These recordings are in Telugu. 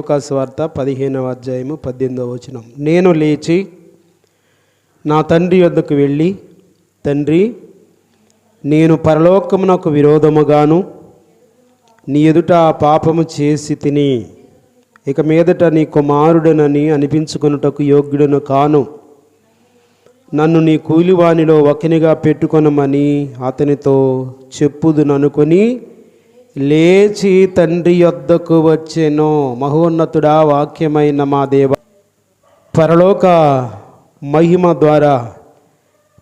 లూకాసు వార్త పదిహేనవ అధ్యాయము పద్దెనిమిదవ వచనం. నేను లేచి నా తండ్రి వద్దకు వెళ్ళి తండ్రి నేను పరలోకమునకు విరోధముగాను నీ ఎదుట ఆ పాపము చేసి తిని ఇక మీదట నీ కుమారుడనని అనిపించుకొనుటకు యోగ్యుడను కాను. నన్ను నీ కూలివానిలో ఒకనిగా పెట్టుకొనమని అతనితో చెప్పుదుననుకొని లేచి తండ్రి యొద్దకు వచ్చెను. మహోన్నతుడా వాక్యమైన మా దేవ. పరలోక మహిమ ద్వారా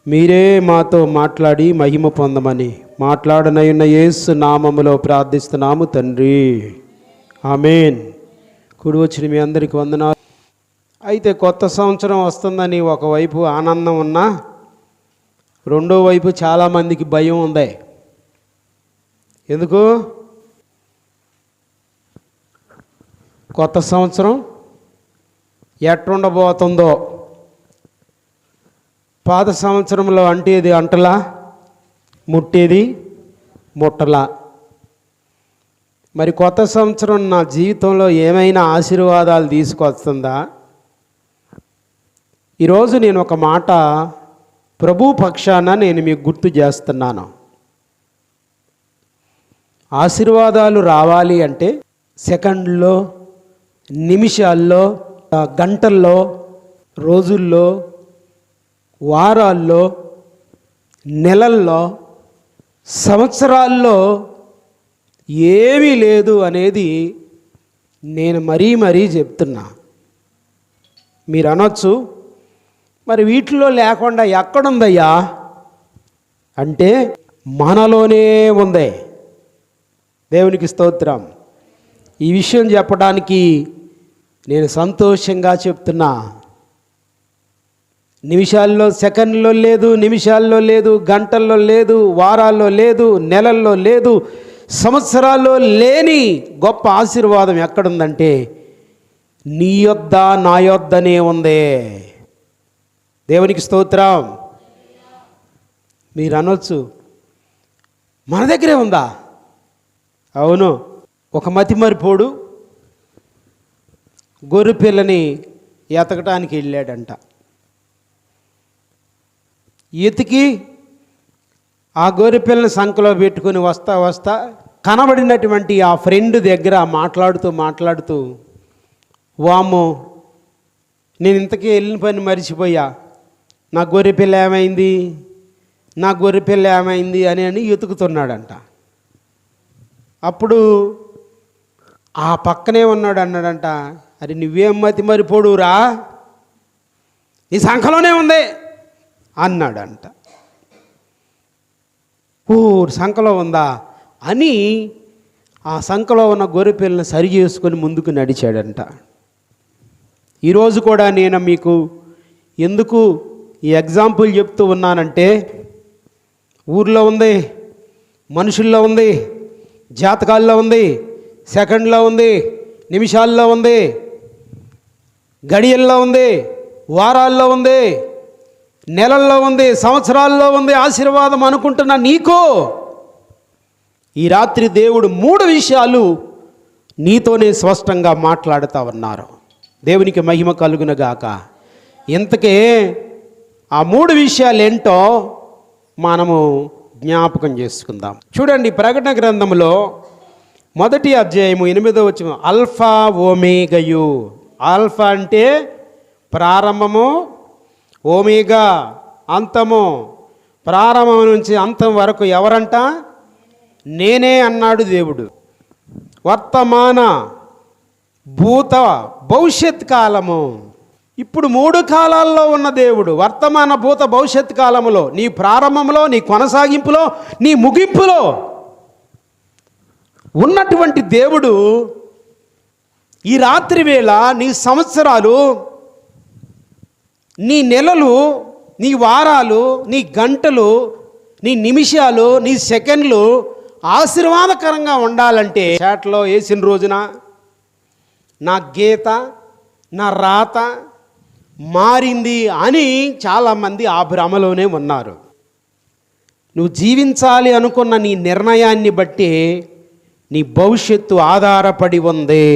మీరే మాతో మాట్లాడి మహిమ పొందమని మాట్లాడనయున్న యేసు నామములో ప్రార్థిస్తున్నాము తండ్రి. ఆమెన్. కుడి వచ్చిన మీ అందరికి వందనాలు. అయితే కొత్త సంవత్సరం వస్తుందని ఒకవైపు ఆనందం ఉన్నా రెండో వైపు చాలామందికి భయం ఉంది. ఎందుకు? కొత్త సంవత్సరం ఎట్టుండబోతుందో. పాత సంవత్సరంలో అంటేది అంటలా ముట్టేది ముట్టలా. మరి కొత్త సంవత్సరం నా జీవితంలో ఏమైనా ఆశీర్వాదాలు తీసుకొస్తుందా? ఈరోజు నేను ఒక మాట ప్రభు పక్షాన నేను మీకు గుర్తు చేస్తున్నాను. ఆశీర్వాదాలు రావాలి అంటే సెకండ్లో నిమిషాల్లో ఆ, గంటల్లో రోజుల్లో వారాల్లో నెలల్లో సంవత్సరాల్లో ఏమీ లేదు అనేది నేను మరీ మరీ చెప్తున్నా. మీరు అనొచ్చు మరి వీటిలో లేకుండా ఎక్కడుందయ్యా? అంటే మనలోనే ఉంది. దేవునికి స్తోత్రం. ఈ విషయం చెప్పడానికి నేను సంతోషంగా చెప్తున్నా. నిమిషాల్లో సెకండ్లో లేదు నిమిషాల్లో లేదు గంటల్లో లేదు వారాల్లో లేదు నెలల్లో లేదు సంవత్సరాల్లో లేని గొప్ప ఆశీర్వాదం ఎక్కడుందంటే నీ యొద్ద నా యొద్దనే ఉంది. దేవునికి స్తోత్రం. మీరు అనొచ్చు మన దగ్గరే ఉందా? అవును ఒక మతిమరిపోడు గొర్రెపిల్లని ఎతకటానికి వెళ్ళాడంట. ఎతికి ఆ గొర్రెపిల్లని సంఖలో పెట్టుకుని పెట్టుకొని వస్తా వస్తా కనబడినటువంటి ఆ ఫ్రెండ్ దగ్గర మాట్లాడుతూ మాట్లాడుతూ వామో నేను ఇంతకీ వెళ్ళిన పని మర్చిపోయా. నా గొర్రెపిల్ల ఏమైంది? నా గొర్రెపిల్ల ఏమైంది? అని అని ఎతుకుతున్నాడంట. అప్పుడు ఆ పక్కనే ఉన్నాడు అన్నాడంట అరే నువ్వేం మతి మరి పొడువురా? నీ సంఖలోనే ఉంది అన్నాడంట. ఓ సంఖలో ఉందా? అని ఆ సంఖలో ఉన్న గొర్రె పిల్లని సరి చేసుకొని ముందుకు నడిచాడంట. ఈరోజు కూడా నేను మీకు ఎందుకు ఈ ఎగ్జాంపుల్ చెప్తూ ఉన్నానంటే ఊర్లో ఉంది మనుషుల్లో ఉంది జాతకాల్లో ఉంది సెకండ్లో ఉంది నిమిషాల్లో ఉంది గడియల్లో ఉంది వారాల్లో ఉంది నెలల్లో ఉంది సంవత్సరాల్లో ఉంది ఆశీర్వాదం అనుకుంటున్న నీకు. ఈ రాత్రి దేవుడు మూడు విషయాలు నీతోనే స్పష్టంగా మాట్లాడుతూ ఉన్నారు. దేవునికి మహిమ కలుగునగాక ఇంతకే ఆ మూడు విషయాలు ఏంటో మనము జ్ఞాపకం చేసుకుందాం. చూడండి ప్రకటన గ్రంథంలో మొదటి అధ్యాయము ఎనిమిదో వచ్చిన అల్ఫా ఓమేగయు. ఆల్ఫా అంటే ప్రారంభము ఓమేగా అంతము. ప్రారంభం నుంచి అంతం వరకు ఎవరంట? నేనే అన్నాడు దేవుడు. వర్తమాన భూత భవిష్యత్ కాలము. ఇప్పుడు మూడు కాలాల్లో ఉన్న దేవుడు వర్తమాన భూత భవిష్యత్ కాలములో నీ ప్రారంభంలో నీ కొనసాగింపులో నీ ముగింపులో ఉన్నటువంటి దేవుడు ఈ రాత్రి వేళ నీ సంవత్సరాలు నీ నెలలు నీ వారాలు నీ గంటలు నీ నిమిషాలు నీ సెకండ్లు ఆశీర్వాదకరంగా ఉండాలంటే చాట్లో వేసిన రోజున నా గీత నా రాత మారింది అని చాలామంది ఆ భ్రమలోనే ఉన్నారు. నువ్వు జీవించాలి అనుకున్న నీ నిర్ణయాన్ని బట్టి నీ భవిష్యత్తు ఆధారపడి ఉంది.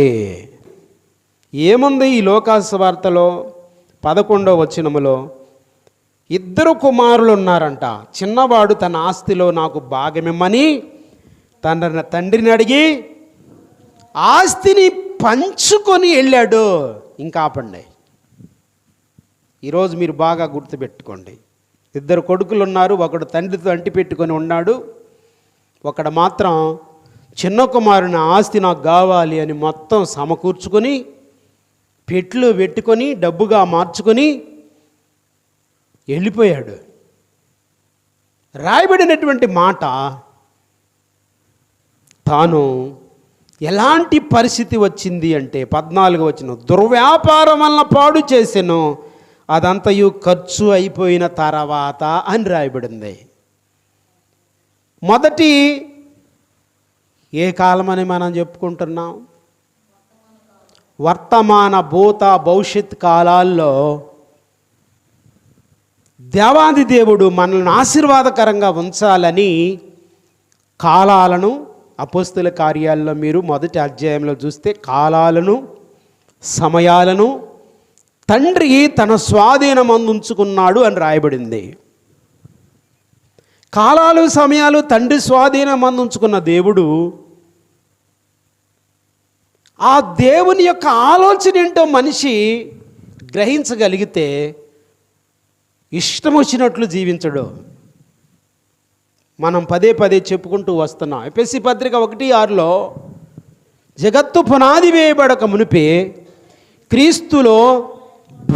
ఏముంది ఈ లోకాసువార్తలో వార్తలో? పదకొండవ వచనములో ఇద్దరు కుమారులు ఉన్నారంట చిన్నవాడు తన ఆస్తిలో నాకు భాగమిమ్మని తన తండ్రిని అడిగి ఆస్తిని పంచుకొని వెళ్ళాడు. ఇంకా ఆపండి. ఈరోజు మీరు బాగా గుర్తుపెట్టుకోండి. ఇద్దరు కొడుకులు ఉన్నారు ఒకడు తండ్రితో అంటి పెట్టుకొని ఉన్నాడు. ఒకడు మాత్రం చిన్న కుమారుని ఆస్తి నాకు కావాలి అని మొత్తం సమకూర్చుకొని పెట్లు పెట్టుకొని డబ్బుగా మార్చుకొని వెళ్ళిపోయాడు. రాయబడినటువంటి మాట తాను ఎలాంటి పరిస్థితి వచ్చింది అంటే పద్నాలుగు వచ్చిన దుర్వ్యాపారం వలన పాడు చేసెను అదంతయు ఖర్చు అయిపోయిన తర్వాత అని రాయబడింది. మొదటి ఏ కాలమని మనం చెప్పుకుంటున్నాం? వర్తమాన భూత భవిష్యత్ కాలాల్లో దేవాది దేవుడు మనల్ని ఆశీర్వాదకరంగా ఉంచాలని కాలాలను అపోస్తుల కార్యాల్లో మీరు మొదటి అధ్యాయంలో చూస్తే కాలాలను సమయాలను తండ్రి తన స్వాధీనం అందించుకున్నాడు అని రాయబడింది. కాలాలు సమయాలు తండ్రి స్వాధీనం అందించుకున్న దేవుడు ఆ దేవుని యొక్క ఆలోచన ఏంటో మనిషి గ్రహించగలిగితే ఇష్టం వచ్చినట్లు జీవించడు. మనం పదే పదే చెప్పుకుంటూ వస్తున్నాం. ఎపిఎస్సి పత్రిక ఒకటి ఆరులో జగత్తు పునాది వేయబడక మునిపే క్రీస్తులో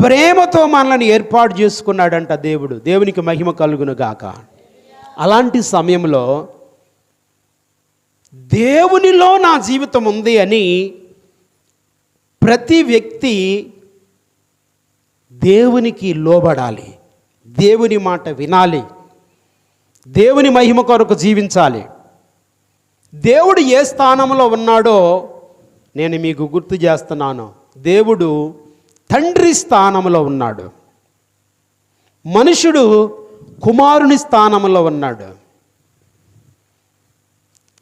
ప్రేమతో మనల్ని ఏర్పాటు చేసుకున్నాడంట దేవుడు. దేవునికి మహిమ కలుగును గాక. అలాంటి సమయంలో దేవునిలో నా జీవితం ఉంది అని ప్రతి వ్యక్తి దేవునికి లోబడాలి. దేవుని మాట వినాలి. దేవుని మహిమ కొరకు జీవించాలి. దేవుడు ఏ స్థానంలో ఉన్నాడో నేను మీకు గుర్తు చేస్తున్నాను. దేవుడు తండ్రి స్థానంలో ఉన్నాడు. మనుషుడు కుమారుని స్థానంలో ఉన్నాడు.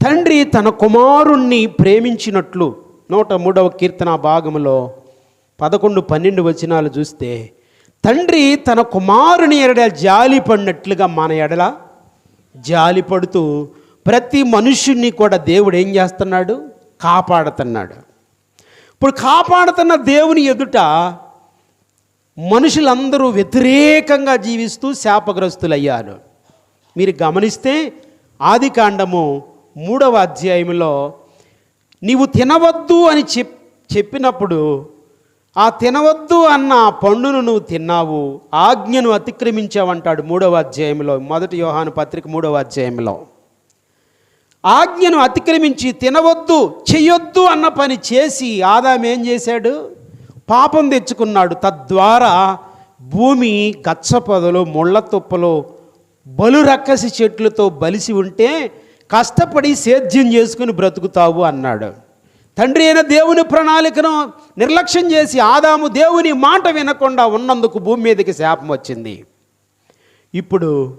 తండ్రి తన కుమారుణ్ణి ప్రేమించినట్లు నూట మూడవ కీర్తన భాగంలో పదకొండు పన్నెండు వచనాలు చూస్తే తండ్రి తన కుమారుని ఎడల జాలి పడినట్లుగా మన ఎడల జాలి పడుతూ ప్రతి మనుష్యుణ్ణి కూడా దేవుడు ఏం చేస్తున్నాడు? కాపాడుతున్నాడు. ఇప్పుడు కాపాడుతున్న దేవుని ఎదుట మనుషులందరూ వ్యతిరేకంగా జీవిస్తూ శాపగ్రస్తులయ్యారు. మీరు గమనిస్తే ఆది కాండము మూడవ అధ్యాయంలో నీవు తినవద్దు అని చెప్ చెప్పినప్పుడు ఆ తినవద్దు అన్న ఆ పండును నువ్వు తిన్నావు ఆజ్ఞను అతిక్రమించావంటాడు మూడవ అధ్యాయంలో మొదటి యోహాను పత్రిక మూడవ అధ్యాయంలో. ఆజ్ఞను అతిక్రమించి తినవద్దు చెయ్యొద్దు అన్న పని చేసి ఆదాం ఏం చేశాడు? పాపం తెచ్చుకున్నాడు. తద్వారా భూమి గచ్చపొదలు ముళ్ళ తుప్పలు బలు రక్కసి చెట్లతో బలిసి ఉంటే కష్టపడి సేద్యం చేసుకుని బ్రతుకుతావు అన్నాడు. తండ్రి అయిన దేవుని ప్రణాళికను నిర్లక్ష్యం చేసి ఆదాము దేవుని మాట వినకుండా ఉన్నందుకు భూమి మీదకి శాపం వచ్చింది. ఇప్పుడు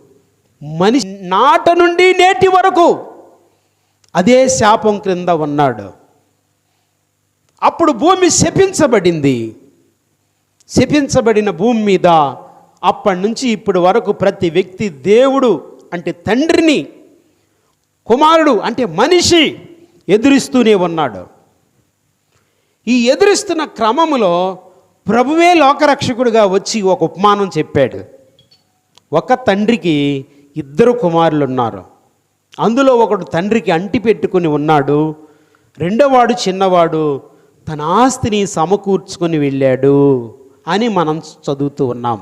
మనిషి నాట నుండి నేటి వరకు అదే శాపం క్రింద ఉన్నాడు. అప్పుడు భూమి శపించబడింది. శపించబడిన భూమి మీద అప్పటి నుంచి ఇప్పటి వరకు ప్రతి వ్యక్తి దేవుడు అంటే తండ్రిని కుమారుడు అంటే మనిషి ఎదురిస్తూనే ఉన్నాడు. ఈ ఎదురిస్తున్న క్రమములో ప్రభువే లోకరక్షకుడిగా వచ్చి ఒక ఉపమానం చెప్పాడు. ఒక తండ్రికి ఇద్దరు కుమారులు ఉన్నారు అందులో ఒకడు తండ్రికి అంటి పెట్టుకుని ఉన్నాడు. రెండోవాడు చిన్నవాడు తన ఆస్తిని సమకూర్చుకొని వెళ్ళాడు అని మనం చదువుతూ ఉన్నాం.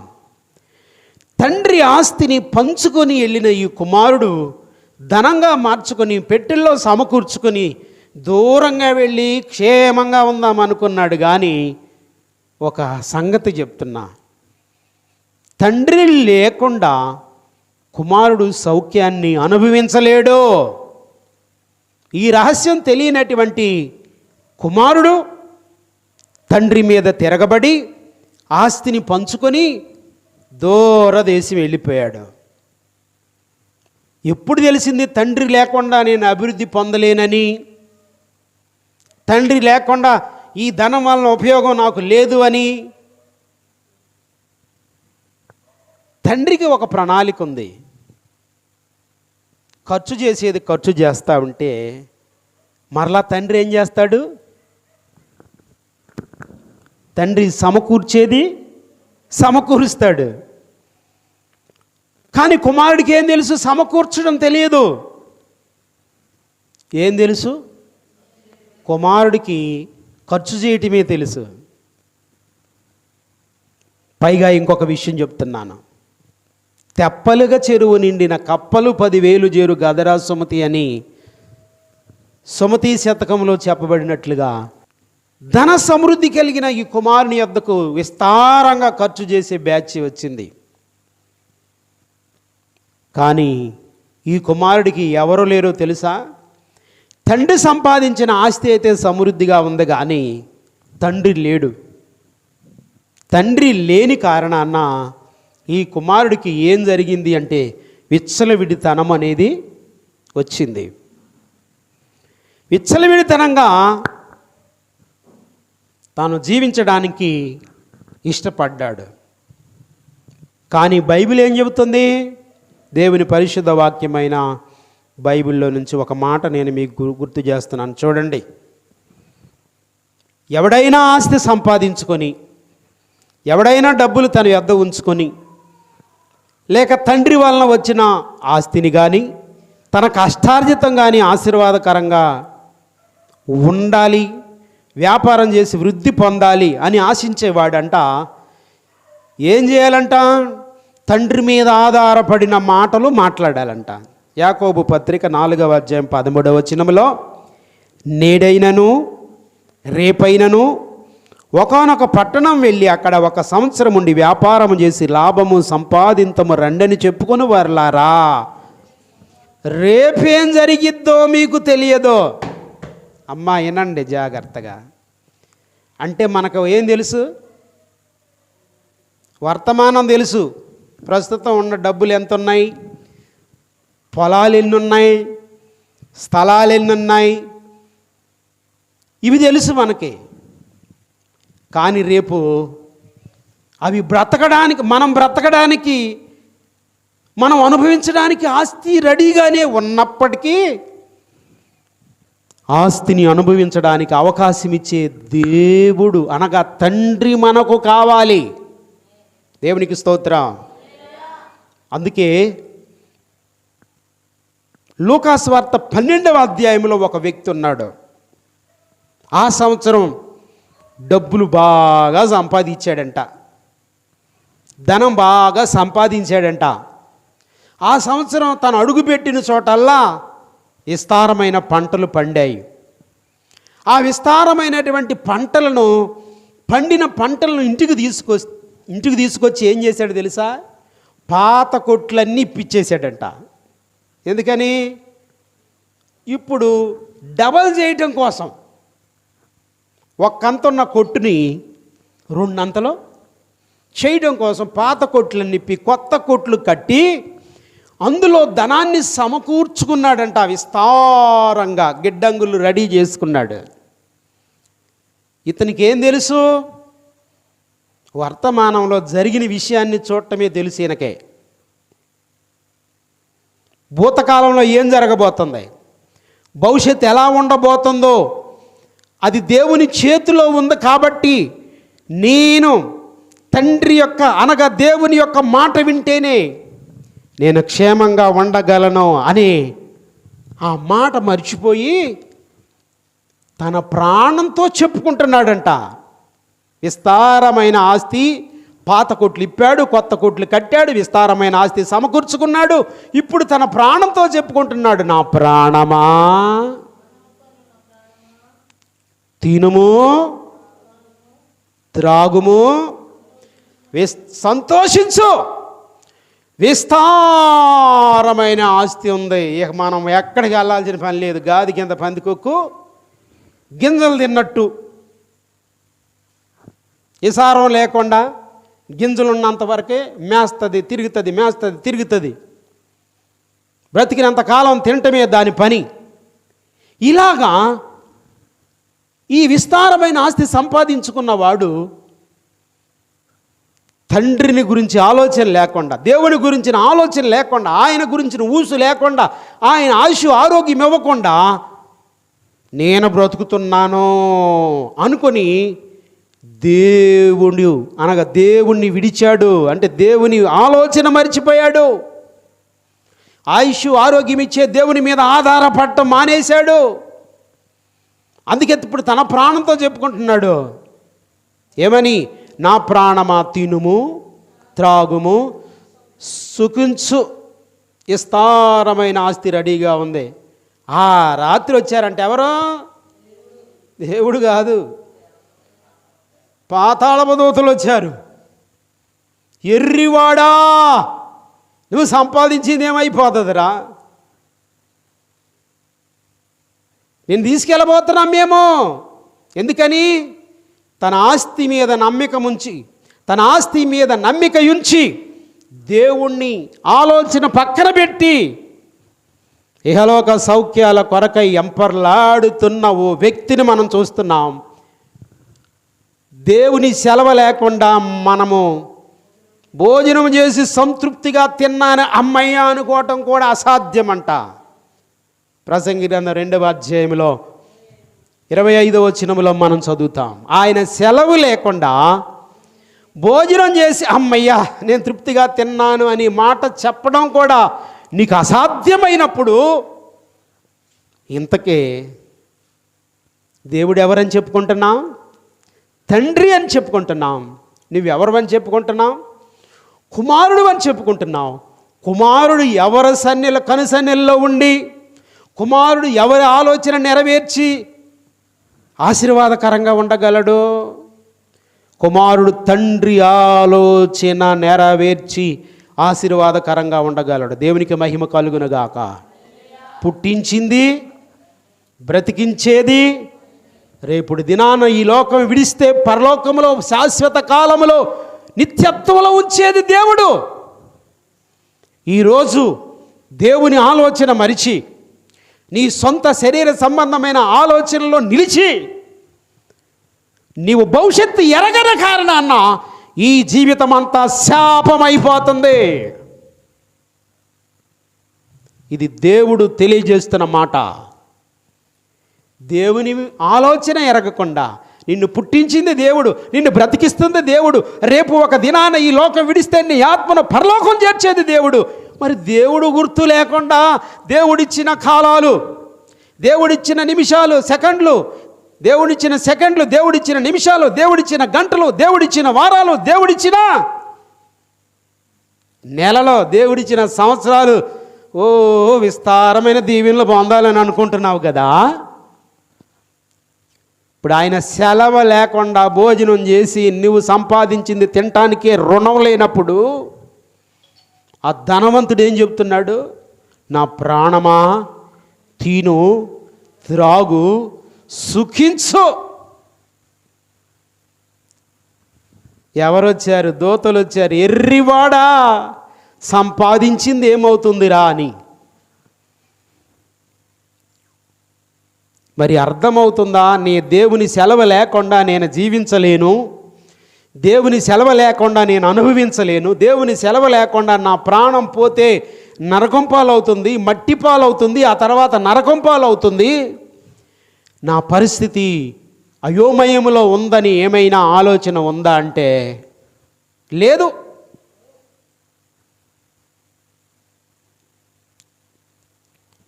తండ్రి ఆస్తిని పంచుకొని వెళ్ళిన ఈ కుమారుడు ధనంగా మార్చుకొని పెట్టెల్లో సమకూర్చుకొని దూరంగా వెళ్ళి క్షేమంగా ఉందాం అనుకున్నాడు. కానీ ఒక సంగతి చెప్తున్నా. తండ్రి లేకుండా కుమారుడు సౌఖ్యాన్ని అనుభవించలేడు. ఈ రహస్యం తెలియనటువంటి కుమారుడు తండ్రి మీద తిరగబడి ఆస్తిని పంచుకొని దూరదేశం వెళ్ళిపోయాడు. ఎప్పుడు తెలిసింది తండ్రి లేకుండా నేను అభివృద్ధి పొందలేనని? తండ్రి లేకుండా ఈ ధనం వలన ఉపయోగం నాకు లేదు అని? తండ్రికి ఒక ప్రణాళిక ఉంది. ఖర్చు చేసేది ఖర్చు చేస్తా ఉంటే మరలా తండ్రి ఏం చేస్తాడు? తండ్రి సమకూర్చేది సమకూరుస్తాడు. కానీ కుమారుడికి ఏం తెలుసు? సమకూర్చడం తెలియదు. ఏం తెలుసు? కుమారుడికి ఖర్చు చేయటమే తెలుసు. పైగా ఇంకొక విషయం చెప్తున్నాను. తెప్పలుగా చెరువు నిండిన కప్పలు పదివేలు చేరు గదరా సుమతి అని సుమతి శతకంలో చెప్పబడినట్లుగా ధన సమృద్ధి కలిగిన ఈ కుమారుని యొద్దకు విస్తారంగా ఖర్చు చేసే బ్యాచ్ వచ్చింది. కానీ ఈ కుమారుడికి ఎవరు లేరో తెలుసా? తండ్రి సంపాదించిన ఆస్తి అయితే సమృద్ధిగా ఉంది కానీ తండ్రి లేడు. తండ్రి లేని కారణాన ఈ కుమారుడికి ఏం జరిగింది అంటే విచ్చలవిడితనం అనేది వచ్చింది. విచ్చలవిడితనంగా తాను జీవించడానికి ఇష్టపడ్డాడు. కానీ బైబిల్ ఏం చెబుతుంది? దేవుని పరిశుద్ధ వాక్యమైన బైబిల్లో నుంచి ఒక మాట నేను మీకు గుర్తు చేస్తున్నాను. చూడండి. ఎవడైనా ఆస్తి సంపాదించుకొని ఎవడైనా డబ్బులు తన యొద్ద ఉంచుకొని లేక తండ్రి వలన వచ్చిన ఆస్తిని కానీ తన కష్టార్జితం కానీ ఆశీర్వాదకరంగా ఉండాలి వ్యాపారం చేసి వృద్ధి పొందాలి అని ఆశించేవాడంట ఏం చేయాలంట? తండ్రి మీద ఆధారపడిన మాటలు మాట్లాడాలంట. యాకోబు పత్రిక నాలుగవ అధ్యాయం పదమూడవ వచనములో నేడైనను రేపైనను ఒకనొక పట్టణం వెళ్ళి అక్కడ ఒక సంవత్సరం ఉండి వ్యాపారం చేసి లాభము సంపాదింతము రండని చెప్పుకొని వర్లారా. రేపేం జరిగిద్దో మీకు తెలియదో. అమ్మా వినండి జాగ్రత్తగా. అంటే మనకు ఏం తెలుసు? వర్తమానం తెలుసు. ప్రస్తుతం ఉన్న డబ్బులు ఎంత ఉన్నాయి పొలాలు ఎన్ని ఉన్నాయి స్థలాలు ఎన్ని ఉన్నాయి ఇవి తెలుసు మనకి. కానీ రేపు అవి బ్రతకడానికి మనం బ్రతకడానికి మనం అనుభవించడానికి ఆస్తి రెడీగానే ఉన్నప్పటికీ ఆస్తిని అనుభవించడానికి అవకాశం ఇచ్చే దేవుడు అనగా తండ్రి మనకు కావాలి. దేవునికి స్తోత్రం. అందుకే లూకాస్ వార్త పన్నెండవ అధ్యాయంలో ఒక వ్యక్తి ఉన్నాడు. ఆ సంవత్సరం డబ్బులు బాగా సంపాదించాడంట. ధనం బాగా సంపాదించాడంట. ఆ సంవత్సరం తను అడుగుపెట్టిన చోటల్లా విస్తారమైన పంటలు పండాయి. ఆ విస్తారమైనటువంటి పంటలను పండిన పంటలను ఇంటికి తీసుకొ ఇంటికి తీసుకొచ్చి ఏం చేశాడు తెలుసా? పాత కొట్లన్నీ ఇప్పించేశాడంట ఎందుకని? ఇప్పుడు డబల్ చేయటం కోసం. ఒక్కంతున్న కొట్టుని రెండంతలో చేయడం కోసం పాత కొట్లు ఇప్పి కొత్త కొట్లు కట్టి అందులో ధనాన్ని సమకూర్చుకున్నాడంట విస్తారంగా. గిడ్డంగులు రెడీ చేసుకున్నాడు. ఇతనికి ఏం తెలుసు? వర్తమానంలో జరిగిన విషయాన్ని చూడటమే తెలుసు ఈయనకే. భూతకాలంలో ఏం జరగబోతుంది? భవిష్యత్తు ఎలా ఉండబోతుందో అది దేవుని చేతిలో ఉంది కాబట్టి నేను తండ్రి యొక్క అనగా దేవుని యొక్క మాట వింటేనే నేను క్షేమంగా ఉండగలను అని ఆ మాట మర్చిపోయి తన ప్రాణంతో చెప్పుకుంటున్నాడంట. విస్తారమైన ఆస్తి పాత కొట్లు ఇప్పాడు కొత్త కొట్లు కట్టాడు విస్తారమైన ఆస్తి సమకూర్చుకున్నాడు. ఇప్పుడు తన ప్రాణంతో చెప్పుకుంటున్నాడు నా ప్రాణమా? తినుము త్రాగుము విస్ సంతోషించు. విస్తారమైన ఆస్తి ఉంది. ఇక మనం ఎక్కడికి వెళ్ళాల్సిన పని లేదు. గాది కింద పందికొక్కు గింజలు తిన్నట్టు. ఇసారం లేకుండా గింజలున్నంతవరకే వరకే మేస్తుంది తిరుగుతుంది మేస్తుంది తిరుగుతుంది. బ్రతికినంత కాలం తినటమే దాని పని. ఇలాగా ఈ విస్తారమైన ఆస్తి సంపాదించుకున్నవాడు తండ్రిని గురించి ఆలోచన లేకుండా దేవుని గురించిన ఆలోచన లేకుండా ఆయన గురించిన ఊసు లేకుండా ఆయన ఆయుష్ ఆరోగ్యం ఇవ్వకుండా నేను బ్రతుకుతున్నాను అనుకొని దేవుడు అనగా దేవుణ్ణి విడిచాడు. అంటే దేవుని ఆలోచన మర్చిపోయాడు. ఆయుష్ ఆరోగ్యం ఇచ్చే దేవుని మీద ఆధారపడటం మానేశాడు. అందుకే ఇప్పుడు తన ప్రాణంతో చెప్పుకుంటున్నాడు. ఏమని? నా ప్రాణమా తినుము త్రాగుము సుఖించు విస్తారమైన ఆస్తి రెడీగా ఉంది. ఆ రాత్రి వచ్చారంటే ఎవరు? దేవుడు కాదు. పాతాళపదూతలు వచ్చారు. ఎర్రివాడా! నువ్వు సంపాదించింది ఏమైపోతుందిరా? నేను తీసుకెళ్ళబోతున్నాం మేము. ఎందుకని? తన ఆస్తి మీద నమ్మిక ఉంచి తన ఆస్తి మీద నమ్మిక ఉంచి దేవుణ్ణి ఆలోచన పక్కన పెట్టి ఇహలోక సౌఖ్యాల కొరకై ఎంపర్లాడుతున్న ఓ వ్యక్తిని మనం చూస్తున్నాం. దేవుని సెలవు లేకుండా మనము భోజనం చేసి సంతృప్తిగా తిన్నాను అమ్మయ్య అనుకోవటం కూడా అసాధ్యమంట. ప్రసంగి రెండవ అధ్యాయంలో ఇరవై ఐదవ వచనములో మనం చదువుతాం. ఆయన సెలవు లేకుండా భోజనం చేసి అమ్మయ్యా నేను తృప్తిగా తిన్నాను అని మాట చెప్పడం కూడా నీకు అసాధ్యమైనప్పుడు ఇంతకే దేవుడు ఎవరని చెప్పుకుంటున్నాం? తండ్రి అని చెప్పుకుంటున్నాం. నువ్వెవరు అని చెప్పుకుంటున్నావు? కుమారుడు అని చెప్పుకుంటున్నావు. కుమారుడు ఎవరి సన్నిల కనుసన్నిల్లో ఉండి కుమారుడు ఎవరి ఆలోచన నెరవేర్చి ఆశీర్వాదకరంగా ఉండగలడు? కుమారుడు తండ్రి ఆలోచన నెరవేర్చి ఆశీర్వాదకరంగా ఉండగలడు. దేవునికి మహిమ కలుగునగాక. పుట్టించింది బ్రతికించేది రేపుడు దినాన ఈ లోకం విడిస్తే పరలోకంలో శాశ్వత కాలంలో నిత్యత్వంలో ఉంచేది దేవుడు. ఈరోజు దేవుని ఆలోచన మరిచి నీ సొంత శరీర సంబంధమైన ఆలోచనలో నిలిచి నీవు భవిష్యత్తు ఎరగన కారణాన్న ఈ జీవితం అంతా శాపమైపోతుంది. ఇది దేవుడు తెలియజేస్తున్న మాట. దేవుని ఆలోచన ఎరగకుండా నిన్ను పుట్టించింది దేవుడు నిన్ను బ్రతికిస్తుంది దేవుడు రేపు ఒక దినాన ఈ లోకం విడిస్తే నీ ఆత్మను పరలోకం చేర్చేది దేవుడు. మరి దేవుడు గుర్తు లేకుండా దేవుడిచ్చిన కాలాలు దేవుడిచ్చిన నిమిషాలు సెకండ్లు దేవుడిచ్చిన సెకండ్లు దేవుడిచ్చిన నిమిషాలు దేవుడిచ్చిన గంటలు దేవుడిచ్చిన వారాలు దేవుడిచ్చిన నెలలో దేవుడిచ్చిన సంవత్సరాలు. ఓ విస్తారమైన దీవెనలు పొందాలని అనుకుంటున్నావు కదా? ఇప్పుడు ఆయన సెలవు లేకుండా భోజనం చేసి నువ్వు సంపాదించింది తినటానికే రుణం లేనప్పుడు ఆ ధనవంతుడు ఏం చెప్తున్నాడు? నా ప్రాణమా తిను త్రాగు సుఖించు. ఎవరు వచ్చారు దోతలు వచ్చారు ఎర్రివాడా సంపాదించింది ఏమవుతుందిరా అని. మరి అర్థమవుతుందా? నీ దేవుని సెలవు లేకుండా నేను జీవించలేను. దేవుని సెలవు లేకుండా నేను అనుభవించలేను. దేవుని సెలవు లేకుండా నా ప్రాణం పోతే నరకం పాలవుతుంది మట్టి పాలవుతుంది ఆ తర్వాత నరకం పాలవుతుంది నా పరిస్థితి అయోమయములో ఉందని ఏమైనా ఆలోచన ఉందా అంటే లేదు.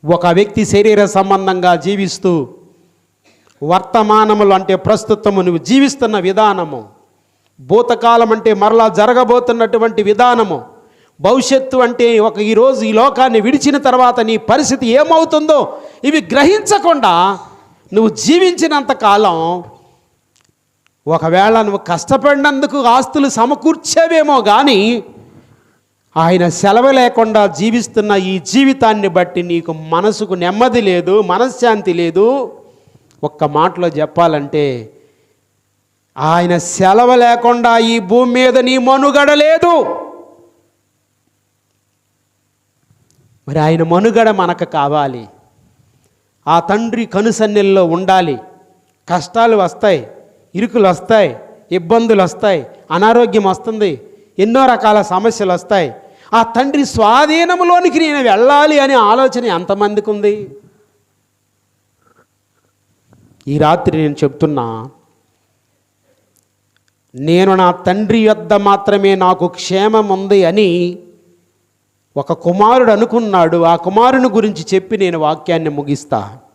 ఒక వ్యక్తి శరీర సంబంధంగా జీవిస్తూ వర్తమానములు అంటే ప్రస్తుతము నువ్వు జీవిస్తున్న విధానము. భూతకాలం అంటే మరలా జరగబోతున్నటువంటి విధానము. భవిష్యత్తు అంటే ఒక ఈరోజు ఈ లోకాన్ని విడిచిన తర్వాత నీ పరిస్థితి ఏమవుతుందో ఇవి గ్రహించకుండా నువ్వు జీవించినంత కాలం ఒకవేళ నువ్వు కష్టపడినందుకు ఆస్తులు సమకూర్చేవేమో కానీ ఆయన సెలవు లేకుండా జీవిస్తున్న ఈ జీవితాన్ని బట్టి నీకు మనసుకు నెమ్మది లేదు మనశ్శాంతి లేదు. ఒక్క మాటలో చెప్పాలంటే ఆయన సెలవు లేకుండా ఈ భూమి మీద నీ మనుగడ లేదు. మరి ఆయన మనుగడ మనకు కావాలి. ఆ తండ్రి కనుసన్నెల్లో ఉండాలి. కష్టాలు వస్తాయి ఇరుకులు వస్తాయి ఇబ్బందులు వస్తాయి అనారోగ్యం వస్తుంది ఎన్నో రకాల సమస్యలు వస్తాయి. ఆ తండ్రి స్వాధీనంలోనికి నేను వెళ్ళాలి అనే ఆలోచన ఎంతమందికి ఉంది? ఈ రాత్రి నేను చెప్తున్నా నేను నా తండ్రి యొద్ద మాత్రమే నాకు క్షేమం ఉంది అని ఒక కుమారుడు అనుకున్నాడు. ఆ కుమారుని గురించి చెప్పి నేను వాక్యాన్ని ముగిస్తాను